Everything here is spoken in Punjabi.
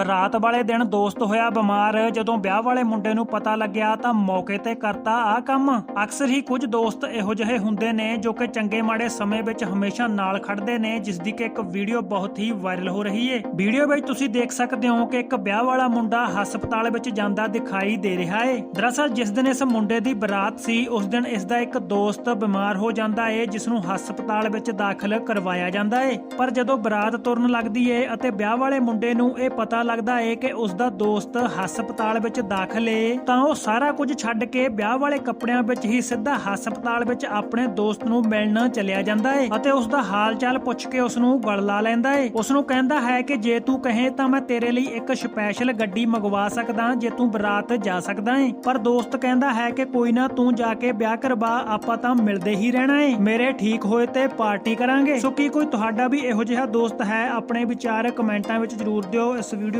ਬਰਾਤ ਵਾਲੇ ਦਿਨ ਦੋਸਤ ਹੋਇਆ ਬਿਮਾਰ। ਜਦੋਂ ਵਿਆਹ ਵਾਲੇ ਮੁੰਡੇ ਨੂੰ ਪਤਾ ਲੱਗਿਆ ਤਾਂ ਮੌਕੇ ਤੇ ਕਰਤਾ ਆ ਕੰਮ। ਅਕਸਰ ਹੀ ਕੁਝ ਦੋਸਤ ਇਹੋ ਜਿਹੇ ਹੁੰਦੇ ਨੇ ਜੋ ਕਿ ਚੰਗੇ ਮਾੜੇ ਸਮੇਂ ਵਿੱਚ ਹਮੇਸ਼ਾ ਨਾਲ ਖੜਦੇ ਨੇ, ਜਿਸ ਦੀ ਕਿ ਇੱਕ ਵੀਡੀਓ ਬਹੁਤ ਹੀ ਵਾਇਰਲ ਹੋ ਰਹੀ ਏ। ਵੀਡੀਓ ਵਿੱਚ ਤੁਸੀਂ ਦੇਖ ਸਕਦੇ ਹੋ ਕਿ ਇੱਕ ਵਿਆਹ ਵਾਲਾ ਮੁੰਡਾ ਹਸਪਤਾਲ ਵਿੱਚ ਜਾਂਦਾ ਦਿਖਾਈ ਦੇ ਰਿਹਾ ਏ। ਦਰਅਸਲ ਜਿਸ ਦਿਨ ਇਸ ਮੁੰਡੇ ਦੀ ਬਰਾਤ ਸੀ, ਉਸ ਦਿਨ ਇਸ ਦਾ ਇੱਕ ਦੋਸਤ ਬਿਮਾਰ ਹੋ ਜਾਂਦਾ ਏ, ਜਿਸ ਨੂੰ ਹਸਪਤਾਲ ਵਿੱਚ ਦਾਖਲ ਕਰਵਾਇਆ ਜਾਂਦਾ ਏ। ਪਰ ਜਦੋਂ ਬਰਾਤ ਤੁਰਨ ਲੱਗਦੀ ਏ ਅਤੇ ਵਿਆਹ ਵਾਲੇ ਮੁੰਡੇ ਨੂੰ ਇਹ ਪਤਾ ਲੱਗਦਾ ਏ ਕਿ ਉਸ ਦਾ ਦੋਸਤ ਹਸਪਤਾਲ ਵਿੱਚ ਦਾਖਲ ਏ, ਤਾਂ ਉਹ ਸਾਰਾ ਕੁਝ ਛੱਡ ਕੇ ਵਿਆਹ ਵਾਲੇ ਕੱਪੜਿਆਂ ਵਿੱਚ ਹੀ ਸਿੱਧਾ ਹਸਪਤਾਲ ਵਿੱਚ ਆਪਣੇ ਦੋਸਤ ਨੂੰ ਮਿਲਣ ਚਲਿਆ ਜਾਂਦਾ ਏ ਅਤੇ ਉਸ ਦਾ ਹਾਲ ਚਾਲ ਪੁੱਛ ਕੇ ਉਸ ਨੂੰ ਗਲ ਲਾ ਲੈਂਦਾ ਏ। ਉਸ ਨੂੰ ਕਹਿੰਦਾ ਹੈ ਕਿ ਜੇ ਤੂੰ ਕਹੇ ਤਾਂ ਮੈਂ ਤੇਰੇ ਲਈ ਇੱਕ ਸਪੈਸ਼ਲ ਗੱਡੀ ਮੰਗਵਾ ਸਕਦਾ, ਜੇ ਤੂੰ ਬਰਾਤ ਜਾ ਸਕਦਾ ਏ। ਪਰ ਦੋਸਤ ਕਹਿੰਦਾ ਹੈ ਕਿ ਕੋਈ ਨਾ ਤੂੰ ਜਾ ਕੇ ਵਿਆਹ ਕਰਵਾ, ਆਪਾਂ ਤਾਂ ਮਿਲਦੇ ਹੀ ਰਹਿਣਾ ਏ। ਮੇਰੇ ਠੀਕ ਹੋਏ ਤੇ ਪਾਰਟੀ ਕਰਾਂਗੇ। ਸੋ ਕੀ ਕੋਈ ਤੁਹਾਡਾ ਵੀ ਇਹੋ ਜਿਹਾ ਦੋਸਤ ਹੈ, ਆਪਣੇ ਵਿਚਾਰ ਕਮੈਂਟਾਂ ਵਿੱਚ ਜਰੂਰ ਦਿਓ। ਇਸ ਵੀਡੀਓ